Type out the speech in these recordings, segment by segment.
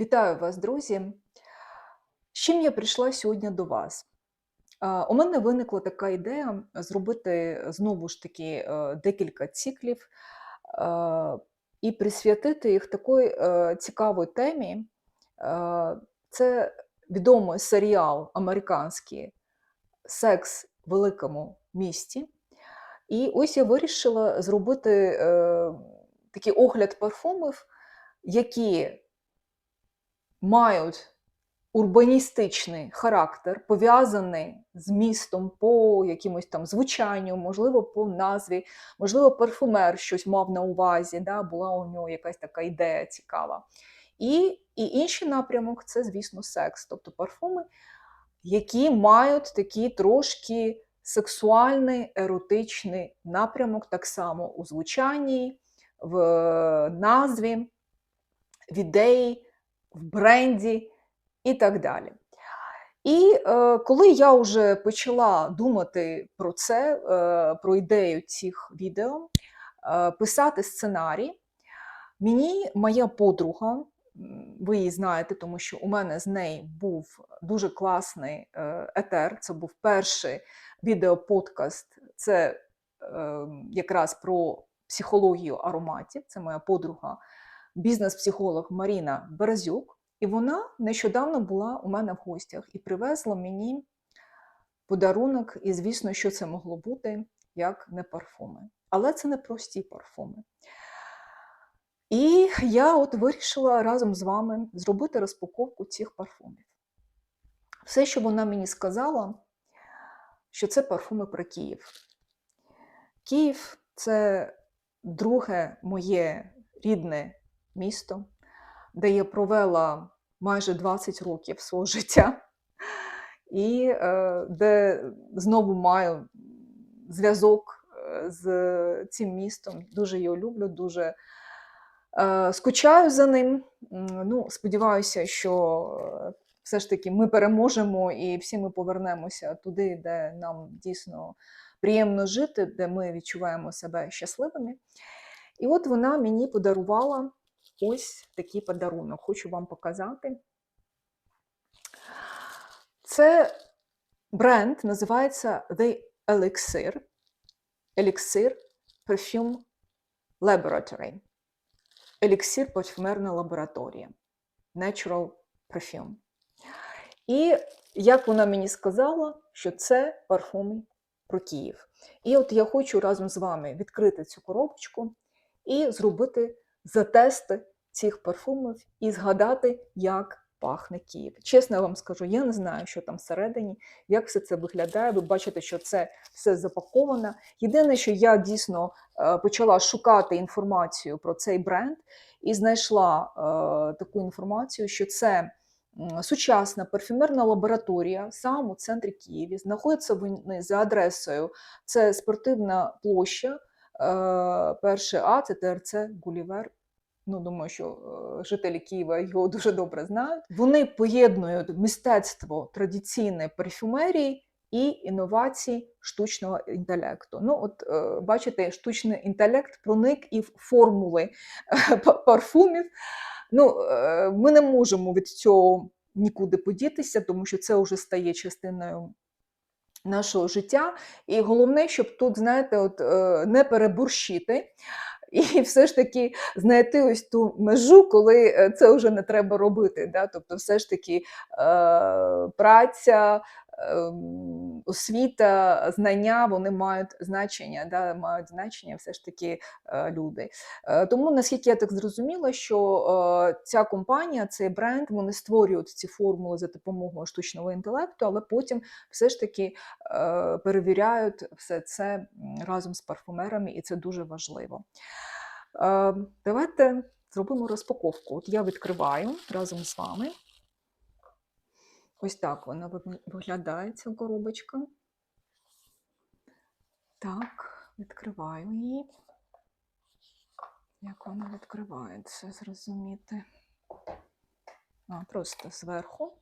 Вітаю вас, друзі! З чим я прийшла сьогодні до вас? У мене виникла така ідея зробити знову ж таки е, декілька циклів і присвятити їх такій е, цікавій темі. Це відомий серіал американський Секс в великому місті. І ось я вирішила зробити е, такий огляд парфумів, які мають урбаністичний характер, пов'язаний з містом по якимось там звучанню, можливо, по назві, можливо, парфумер щось мав на увазі, да, була у нього якась така ідея цікава. І, і інший напрямок це, звісно, секс, тобто парфуми, які мають такий трошки сексуальний, еротичний напрямок, так само у звучанні, в назві, в ідеї, в бренді і так далі. І е, коли я вже почала думати про це, е, про ідею цих відео, е, писати сценарій, мені моя подруга, ви її знаєте, тому що у мене з нею був дуже класний е, етер. Це був перший відеоподкаст. Це е, якраз про психологію ароматів. Це моя подруга, бізнес-психолог Маріна Березюк. І вона нещодавно була у мене в гостях і привезла мені подарунок, і, звісно, що це могло бути, як не парфуми. Але це не прості парфуми. І я от вирішила разом з вами зробити розпаковку цих парфумів. Все, що вона мені сказала, що це парфуми про Київ. Київ це друге моє рідне місто, де я провела майже 20 років свого життя, і е, де знову маю зв'язок е, з цим містом. Дуже його люблю, дуже е, скучаю за ним. Ну, Сподіваюся, що все ж таки ми переможемо і всі ми повернемося туди, де нам дійсно приємно жити, де ми відчуваємо себе щасливими. І от вона мені подарувала ось такий подарунок. Хочу вам показати. Це бренд називається The Elixir. Elixir Perfume Laboratory. Еліксир парфюмерна лабораторія. Natural Perfume. І як вона мені сказала, що це парфуми про Київ. І от я хочу разом з вами відкрити цю коробочку і зробити затести цих парфумів і згадати, як пахне Київ. Чесно вам скажу, я не знаю, що там всередині, як все це виглядає. Ви бачите, що це все запаковано. Єдине, що я дійсно е, почала шукати інформацію про цей бренд і знайшла е, таку інформацію, що це. Сучасна парфюмерна лабораторія саме у центрі Києві. Знаходиться вони за адресою. Це спортивна площа, е, перше А, це ТРЦ Гулівер. Ну, думаю, що е, жителі Києва його дуже добре знають. Вони поєднують мистецтво традиційної парфюмерії і інновації штучного інтелекту. Ну, от е, бачите, штучний інтелект проник і в формули е, парфумів. Ну, Ми не можемо від цього нікуди подітися, тому що це вже стає частиною нашого життя. І головне, щоб тут, знаєте, от, не переборщити. І все ж таки знайти ось ту межу, коли е, це вже не треба робити. Да? Тобто, все ж таки е, праця, освіта, знання вони мають значення, да? мають значення все ж таки е, люди. Е, тому наскільки я так зрозуміла, що е, ця компанія, цей бренд, вони створюють ці формули за допомогою штучного інтелекту, але потім все ж таки перевіряють все це разом з парфумерами, і це дуже важливо. Давайте зробимо розпаковку. От я відкриваю разом з вами. Ось так вона виглядає, ця коробочка. Так, відкриваю її. Як вона відкривається, зрозуміти? А, Просто зверху,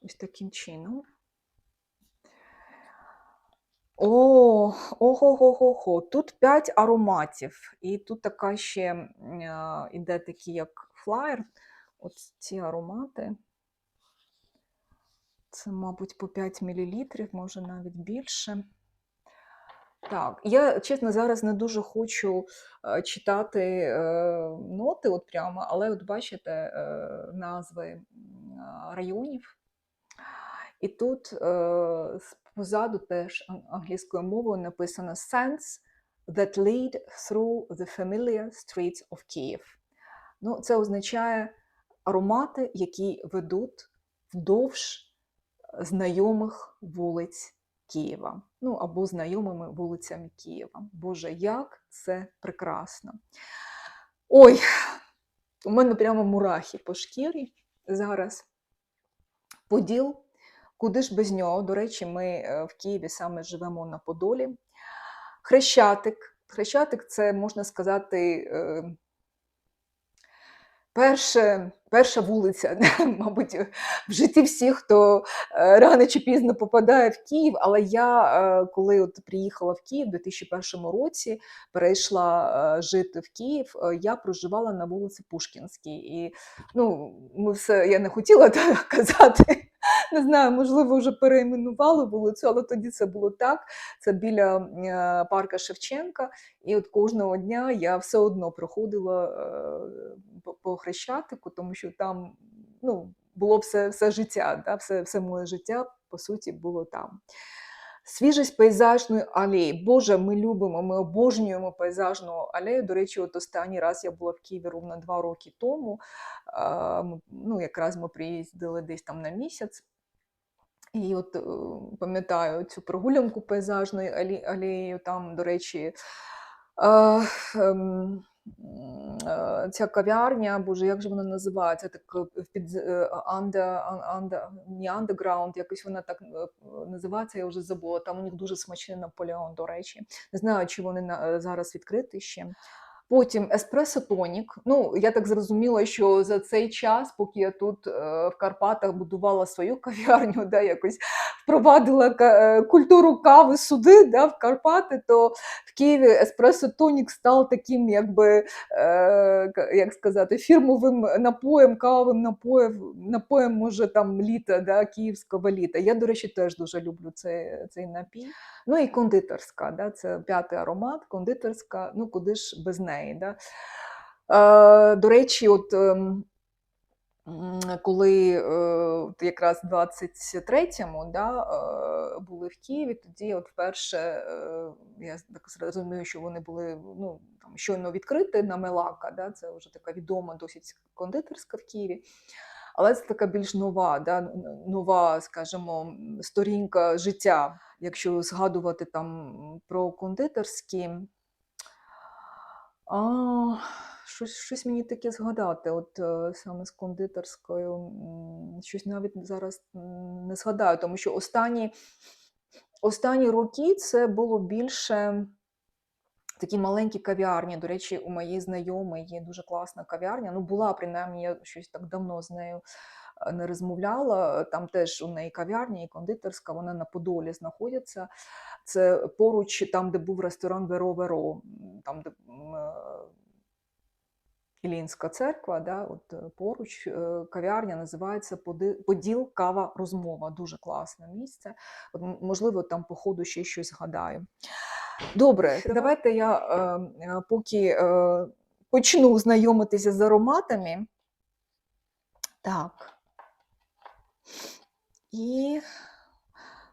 ось таким чином. О, ого-го-го-го. Тут 5 ароматів. І тут така ще е, іде такий як флаєр. от ці аромати. Це, мабуть, по 5 мл, може навіть більше. Так, я, чесно, зараз не дуже хочу е, читати е, ноти, от прямо, але от бачите е, назви районів. І тут е, позаду теж англійською мовою написано Scents that lead through the familiar streets of Kyiv. Ну, це означає аромати, які ведуть вдовж знайомих вулиць Києва. Ну або знайомими вулицями Києва. Боже, як це прекрасно! Ой, у мене прямо мурахи по шкірі зараз. Поділ, куди ж без нього? До речі, ми е, в Києві саме живемо на Подолі. Хрещатик. Хрещатик це, можна сказати, е, перше, перша вулиця, мабуть, в житті всіх, хто е, рано чи пізно попадає в Київ. Але я, е, коли от приїхала в Київ у 2001 році, перейшла е, жити в Київ, я проживала на вулиці Пушкінській. І ну, ми все, я не хотіла казати. Не знаю, можливо, вже переіменували вулицю, але тоді це було так. Це біля е, парка Шевченка. І от кожного дня я все одно проходила е, по- Хрещатику, тому що там ну, було все, все життя, да? все, все моє життя, по суті, було там. Свіжість пейзажної алеї. Боже, ми любимо, ми обожнюємо пейзажну алею. До речі, от останній раз я була в Києві ровно два роки тому. Ну, якраз ми приїздили десь там на місяць. І от е, пам'ятаю цю прогулянку пейзажною алеєю, там, до речі, ем, ця кав'ярня, боже, як же вона називається? Так е, під е, анда, анда, не андеграунд, якось вона так е, називається, я вже забула. Там у них дуже смачний Наполеон, до речі. Не знаю, чи вони е, зараз відкриті ще. Потім еспресо тонік. Ну, я так зрозуміла, що за цей час, поки я тут е, в Карпатах будувала свою кав'ярню, да, якось впровадила е, культуру кави сюди, да, в Карпати, то в Києві еспресо тонік став таким, якби, е, як сказати, фірмовим напоєм, кавовим напоєм, напоєм, може, там літа, да, київського літа. Я, до речі, теж дуже люблю цей, цей напій. Ну і кондитерська, да, це п'ятий аромат, кондитерська, ну куди ж без неї. Да. Е, до речі, от ем, коли е, якраз в 23-му да, е, були в Києві, тоді от вперше е, я так зрозумію, що вони були ну, там, щойно відкриті на Мелака, да, це вже така відома досить кондитерська в Києві. Але це така більш нова, да, нова, скажімо, сторінка життя. Якщо згадувати там про кондитерські, а, щось, щось мені таке згадати, от е, саме з кондитерською, щось навіть зараз не згадаю, тому що останні, останні роки це було більше такі маленькі кав'ярні. До речі, у моєї знайомої є дуже класна кав'ярня. Ну, була принаймні, я щось так давно з нею е, не розмовляла. Там теж у неї кав'ярня і кондитерська, вона на Подолі знаходиться. Це поруч там, де був ресторан Веро Веро, там, де е, Ілінська церква, да, от е, поруч е, кав'ярня називається Поділ Кава Розмова. Дуже класне місце. От, можливо, там по ходу ще щось згадаю. Добре, давайте я е, е, поки е, почну знайомитися з ароматами. Так. І,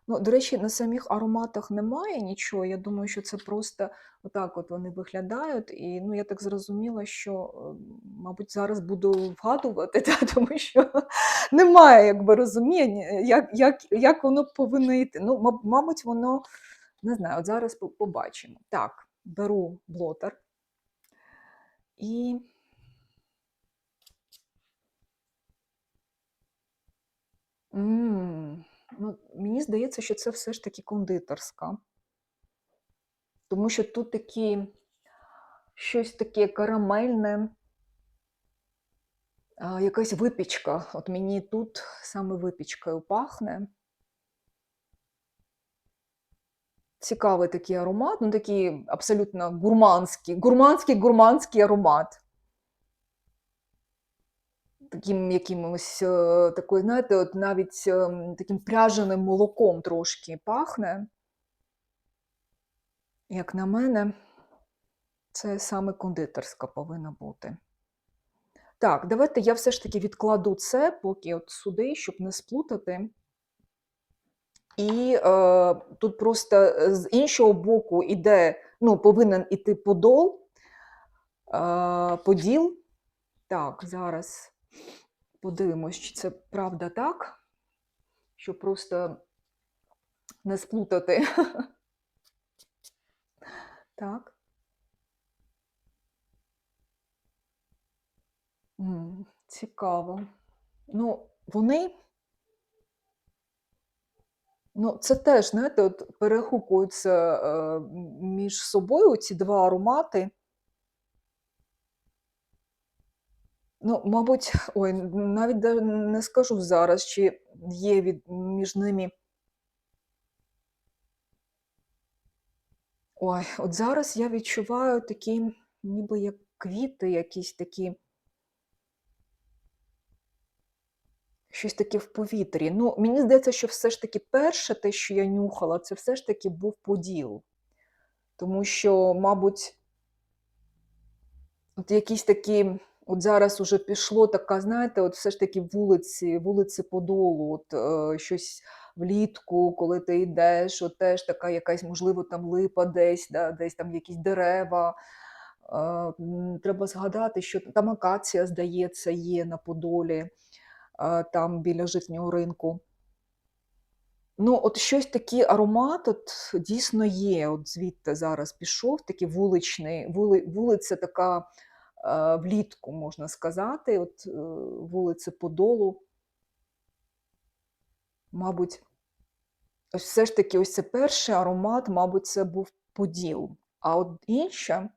ну, до речі, на самих ароматах немає нічого. Я думаю, що це просто отак от вони виглядають. І ну, я так зрозуміла, що, е, мабуть, зараз буду вгадувати, та, тому що немає якби, розуміння, як, як, як воно повинно йти. Ну, мабуть, воно не знаю, от зараз побачимо. Так, беру блотер і. М, Ну, мені здається, що це все ж таки кондитерська. Тому що тут такі щось таке карамельне, якась випічка. От мені тут саме випічкою пахне. Цікавий такий аромат, ну такий абсолютно гурманський, гурманський, гурманський аромат. Таким якимось, е, такою, знаєте, от навіть ем, таким пряженим молоком трошки пахне. Як на мене, це саме кондитерська повинна бути. Так, давайте я все ж таки відкладу це поки от сюди, щоб не сплутати. І е, тут просто е, з іншого боку іде, ну, повинен іти подол, е, поділ. Так, зараз подивимось, чи це правда так, щоб просто не сплутати. Так. Цікаво. Ну, вони, ну, це теж, знаєте, от перегукуються е, між собою ці два аромати. Ну, мабуть, ой, навіть не скажу зараз, чи є від, між ними. Ой, от зараз я відчуваю такі, ніби як квіти, якісь такі, щось таке в повітрі. Ну, мені здається, що все ж таки перше, те, що я нюхала, це все ж таки був поділ. Тому що, мабуть, от якісь такі, от зараз уже пішло така, знаєте, от все ж таки вулиці, вулиці Подолу, от е, щось влітку, коли ти йдеш, от теж така якась, можливо, там липа десь, да, десь там якісь дерева. Е, Треба згадати, що там акація, здається, є на Подолі, е, там біля житнього ринку. Ну, от щось такий аромат от дійсно є. От звідти зараз пішов, такий вуличний, вули, вулиця така влітку, можна сказати, от е, вулиця Подолу. Мабуть, все ж таки, ось це перший аромат, мабуть, це був поділ. А от інше,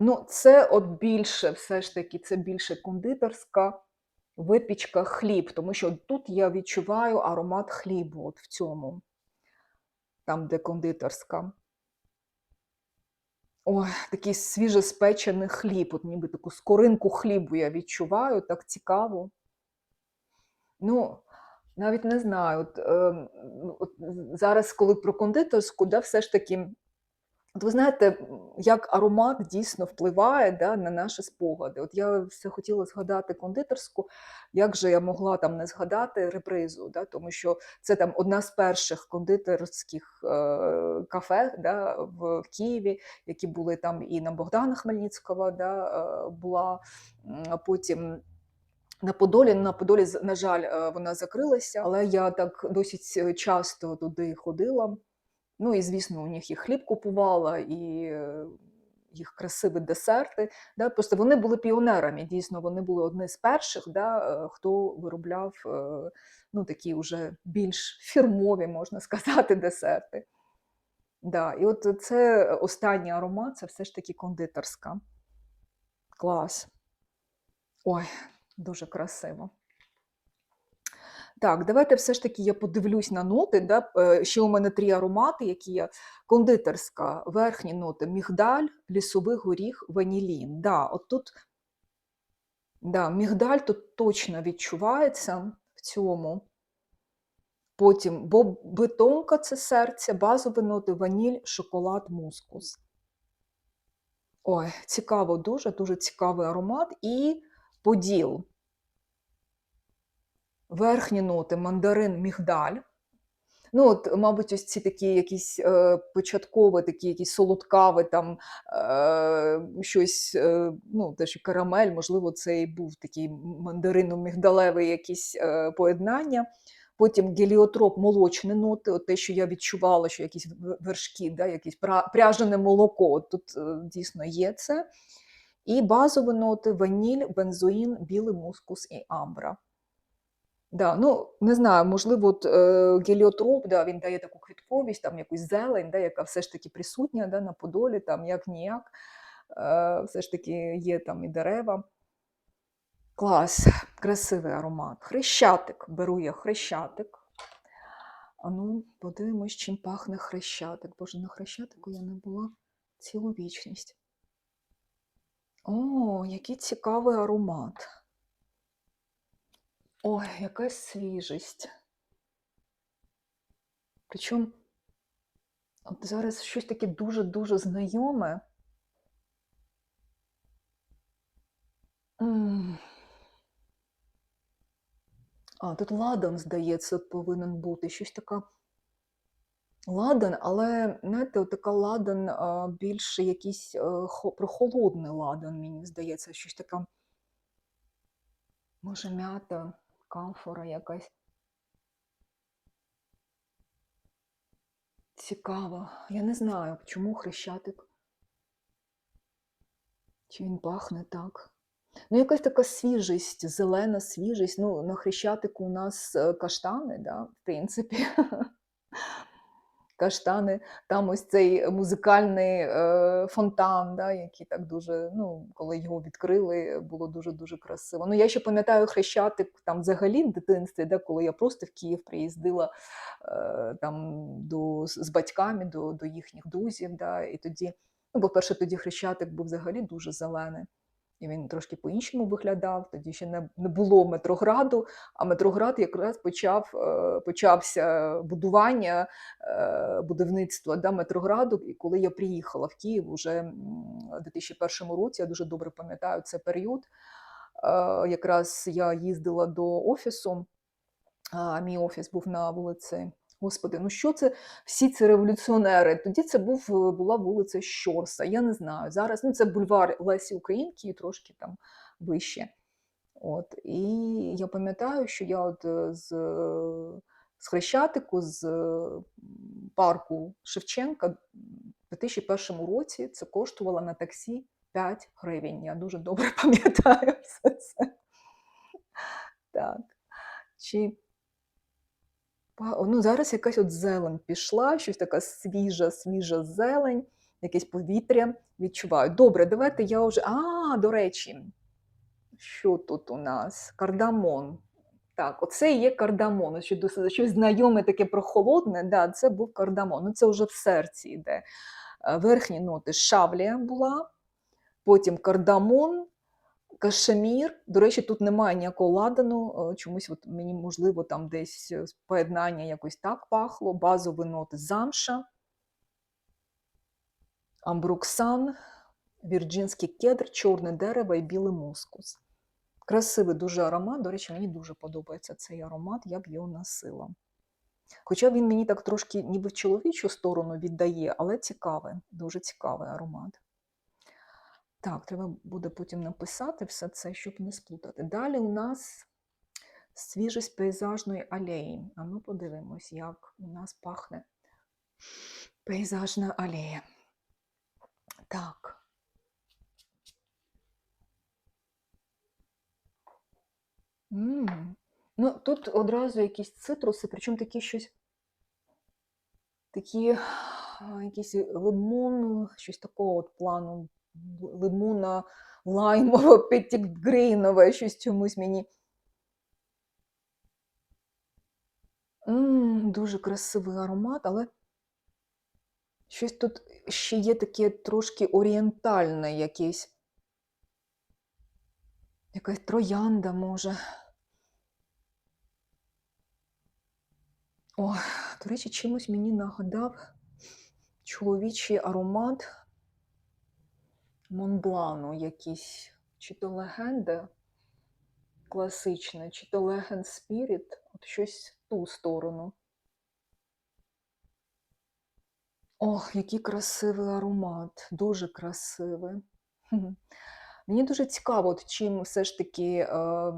ну, це от більше, все ж таки, це більше кондитерська випічка хліб, тому що тут я відчуваю аромат хлібу, от в цьому, там, де кондитерська. Ой, такий свіжеспечений хліб, от ніби таку скоринку хлібу я відчуваю, так цікаво. Ну, навіть не знаю. От, е, от зараз, коли про кондитерську, да, все ж таки, от ви знаєте, як аромат дійсно впливає да, на наші спогади. От я все хотіла згадати кондитерську, як же я могла там не згадати репризу, да, тому що це там одна з перших кондитерських е, кафе да, в Києві, які були там і на Богдана Хмельницького да, е, була, потім. На Подолі, на Подолі, на жаль, е, вона закрилася, але я так досить е, часто туди ходила. Ну і звісно, у них і хліб купувала, і е, їх красиві десерти. Да? Просто вони були піонерами. Дійсно, вони були одні з перших, да, е, хто виробляв е, ну, такі вже більш фірмові, можна сказати, десерти. Да. І от це останній аромат, це все ж таки кондитерська. Клас. Ой, дуже красиво. Так, давайте все ж таки я подивлюсь на ноти. Да? е, Ще у мене три аромати, які є. Кондитерська, верхні ноти, мігдаль, лісовий горіх, ванілін. Да, от тут да, мігдаль тут точно відчувається в цьому. Потім бо- бетонка це серце, базові ноти, ваніль, шоколад, мускус. Ой, цікаво, дуже, дуже цікавий аромат. І поділ. Верхні ноти мандарин, мігдаль. Ну, от, мабуть, ось ці такі якісь е, початкові, такі якісь солодкаві, там е, щось, е, ну, теж карамель, можливо, це і був такий мандарино-мігдалевий якісь е, поєднання. Потім геліотроп, молочні ноти, от те, що я відчувала, що якісь вершки, да, якесь пряжене молоко, от тут е, дійсно є це. І базові ноти ваніль, бензоїн, білий мускус і амбра. Да, ну не знаю, можливо, от, е, геліотроп, да, він дає таку квітковість, там якусь зелень, да, яка все ж таки присутня да, на Подолі, там як ніяк. Е, все ж таки є там і дерева. Клас, красивий аромат. Хрещатик, беру я хрещатик. А ну, подивимось, чим пахне хрещатик. Боже, на хрещатику я не була цілу вічність. О, який цікавий аромат. Ой, якась свіжість. Причому от зараз щось таке дуже-дуже знайоме. А, тут ладан, здається, повинен бути. Щось така ладан, але, знаєте, от така ладан, більше якийсь, е, хо прохолодний ладан, мені здається, щось таке може, м'ята, камфора якась. Цікаво. Я не знаю, чому Хрещатик. Чи він пахне так? Ну, якась така свіжість, зелена свіжість. Ну, на Хрещатику у нас, е, каштани, да, в принципі. Каштани, там ось цей музикальний, е, фонтан, да, який так дуже, ну, коли його відкрили, було дуже-дуже красиво. Ну, я ще пам'ятаю Хрещатик там взагалі в дитинстві, да, коли я просто в Київ приїздила, е, там до з батьками до до їхніх друзів, да, і тоді ну, по-перше, тоді Хрещатик був взагалі дуже зелений. І він трошки по-іншому виглядав. Тоді ще не було Метрограду, а Метроград якраз почав, е, почався будування, е, будівництво да, Метрограду. І коли я приїхала в Київ уже у 2001 році, я дуже добре пам'ятаю цей період. Е, Якраз я їздила до офісу, мій офіс був на вулиці. Господи, ну що це всі ці революціонери? Тоді це був, е, була вулиця Щорса. Я не знаю. Зараз ну, це бульвар Лесі Українки, і трошки там вище. От. І я пам'ятаю, що я от е, з, е, з Хрещатику, з парку Шевченка в 2001 році це коштувало на таксі 5 гривень. Я дуже добре пам'ятаю все це. Так. Чи ну, зараз якась от зелень пішла, щось така свіжа, свіжа зелень, якесь повітря відчуваю. Добре, давайте я вже. А, до речі, що тут у нас? Кардамон. Так, оце і є кардамон. Ось Що дос- щось знайоме таке прохолодне, да, це був кардамон. Ну, це вже в серці йде. Е, Верхні ноти шавлія була, потім кардамон, Кашемір. До речі, тут немає ніякого ладану. е, Чомусь от мені, можливо, там десь е, поєднання якось так пахло. Базові ноти замша, амбруксан, вірджинський кедр, чорне дерево і білий мускус. Красивий дуже аромат. До речі, мені дуже подобається цей аромат, я б його носила. Хоча він мені так трошки ніби в чоловічу сторону віддає, але цікавий, дуже цікавий аромат. Так, треба буде потім написати все це, щоб не сплутати. Далі у нас свіжість пейзажної алеї. А ну подивимось, як у нас пахне пейзажна алея. Так. М. Ну, тут одразу якісь цитруси, причому такі щось, такі якісь лимон, щось такого от плану лимона, лаймово, петтігрейнове, щось чомусь мені. М, дуже красивий аромат, але щось тут ще є таке трошки орієнтальне якесь. Якась троянда, може. Ой, до речі, чимось мені нагадав чоловічий аромат Монблану якийсь. Чи то легенда класична, чи то легенд Спіріт, от щось в ту сторону. Ох, який красивий аромат, дуже красивий. Мені дуже цікаво, чим все ж таки, е, е,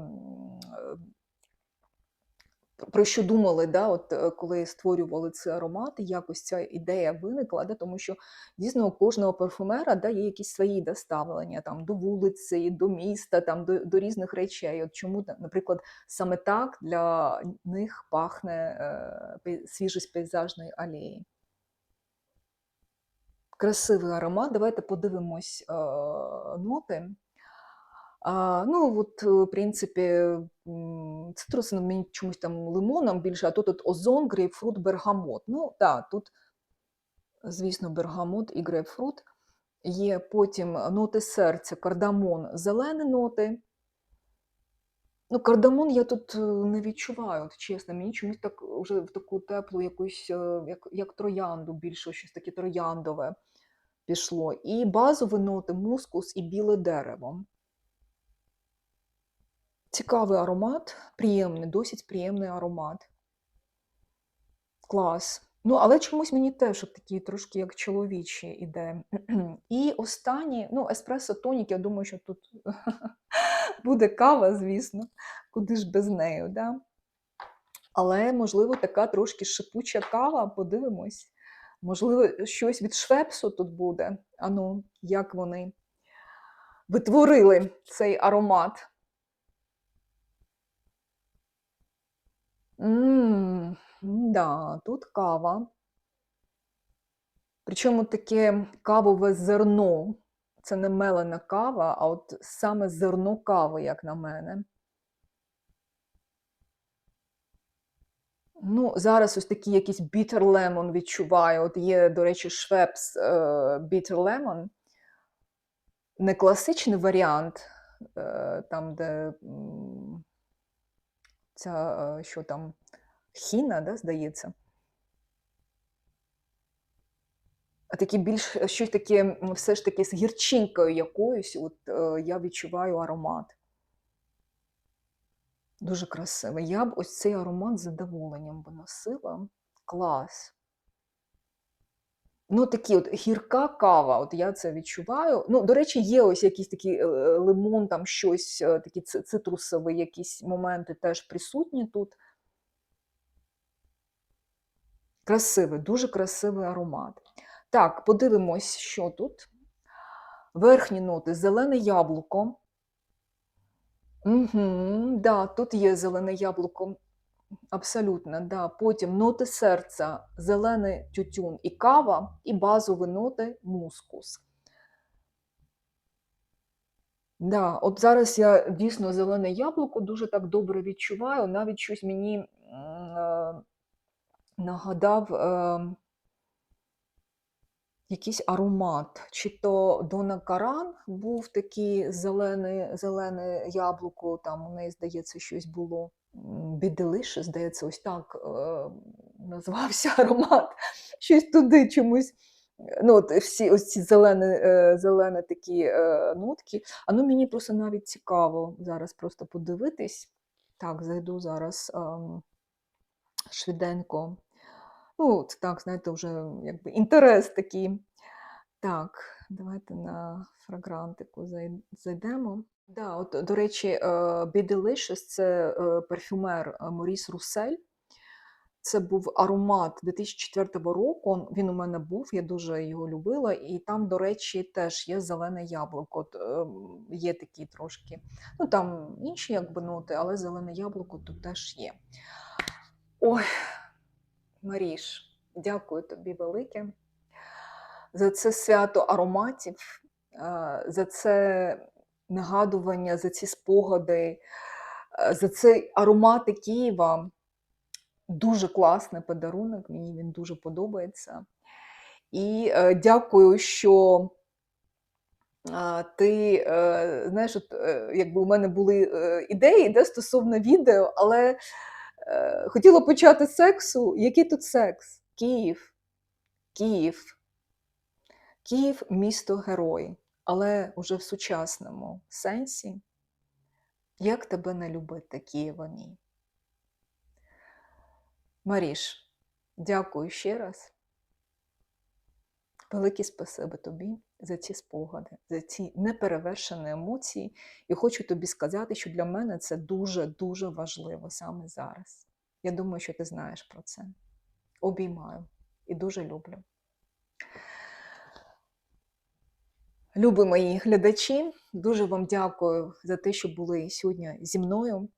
про що думали, да, от, е, коли створювали цей аромат, і якось ця ідея виникла, да, тому що дійсно у кожного парфумера да, є якісь свої да, ставлення там, до вулиці, до міста, там, до, до різних речей. От чому, наприклад, саме так для них пахне е, свіжість пейзажної алеї. Красивий аромат. Давайте подивимось е, ноти. А, ну, от, е, в принципі, м, цитрусом мені чомусь там лимоном більше, а тут от озон, грейпфрут, бергамот. Ну, так, тут, звісно, бергамот і грейпфрут. Є потім ноти серця, кардамон, зелені ноти. Ну, кардамон я тут е, не відчуваю, от чесно. Мені чомусь так вже в таку теплу якусь, е, як, як троянду, більше щось таке трояндове пішло. І базові ноти мускус і біле дерево. Цікавий аромат, приємний, досить приємний аромат. Клас. Ну, але чомусь мені теж такий трошки як чоловічий іде. І останній, ну, еспресо тонік, я думаю, що тут буде кава, звісно, куди ж без неї, да? Але, можливо, така трошки шипуча кава, подивимось. Можливо, щось від швепсу тут буде. Ану, як вони витворили цей аромат. М, да, тут кава. Причому таке кавове зерно. Це не мелена кава, а от саме зерно кави, як на мене. Ну, зараз ось такий якийсь bitter lemon відчуваю. От є, до речі, Швепс bitter lemon. Не класичний варіант, е, там, де м, ця, е, що там, хіна, да, здається. А такі більш е, щось таке, все ж таки з гірчинкою якоюсь, от е, я відчуваю аромат. Дуже красивий. Я б ось цей аромат з задоволенням би носила. Клас. Ну, такі от гірка кава, от я це відчуваю. Ну, до речі, є ось якийсь такий е, е, лимон, там щось, е, такі цитрусові якісь моменти теж присутні тут. Красивий, дуже красивий аромат. Так, подивимось, що тут. Верхні ноти зелене яблуко. Угу, да, тут є зелене яблуко. Абсолютно, да. Потім ноти серця, зелений тютюн і кава, і базові ноти мускус. Да, от зараз я дійсно зелене яблуко дуже так добре відчуваю. Навіть щось мені е, нагадав е, якийсь аромат. Чи то Дона Каран був такий зелене, зелене яблуко, там у неї, здається, щось було. Біделише, здається, ось так е, назвався аромат. Щось туди чомусь. Ну, от всі ось ці зелені, е, зелені такі е, нотки. А ну мені просто навіть цікаво зараз просто подивитись. Так, зайду зараз ем, швиденько. Ну, от так, знаєте, вже якби інтерес такий. Так, давайте на фрагрантику зайдемо. Да, от, до речі, е, це е, парфюмер е, Моріс Русель. Це був аромат 2004 року. Він у мене був, я дуже його любила. І там, до речі, теж є зелене яблуко. От, ем, є такі трошки. Ну там інші якби ноти, але зелене яблуко тут теж є. Ой, Маріш, дякую тобі велике за це свято ароматів, е, за це нагадування, за ці спогади, е, за цей аромати Києва. Дуже класний подарунок, мені він дуже подобається. І е, дякую, що а, ти е, знаєш, от, е, якби у мене були е, ідеї да, стосовно відео, але е, хотіла почати з сексу. Який тут секс? Київ. Київ. Київ місто герой, але уже в сучасному сенсі. Як тебе не любити, Києва? Маріш, дякую ще раз. Велике спасибі тобі за ці спогади, за ці неперевершені емоції. І хочу тобі сказати, що для мене це дуже-дуже важливо саме зараз. Я думаю, що ти знаєш про це. Обіймаю і дуже люблю. Любі мої глядачі, дуже вам дякую за те, що були сьогодні зі мною.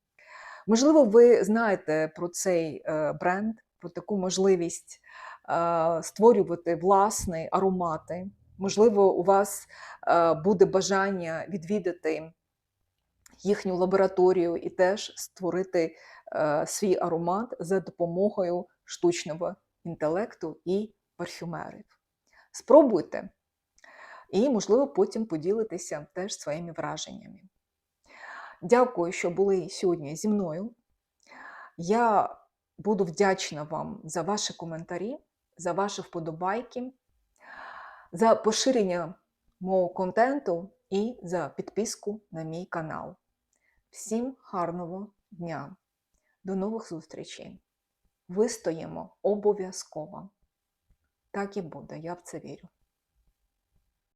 Можливо, ви знаєте про цей е, бренд, про таку можливість е, створювати власні аромати. Можливо, у вас е, буде бажання відвідати їхню лабораторію і теж створити свій аромат за допомогою штучного інтелекту і парфюмерів. Спробуйте і, можливо, потім поділитися теж своїми враженнями. Дякую, що були сьогодні зі мною. Я буду вдячна вам за ваші коментарі, за ваші вподобайки, за поширення мого контенту і за підписку на мій канал. Всім гарного дня! До нових зустрічей! Вистоїмо обов'язково. Так і буде, я в це вірю.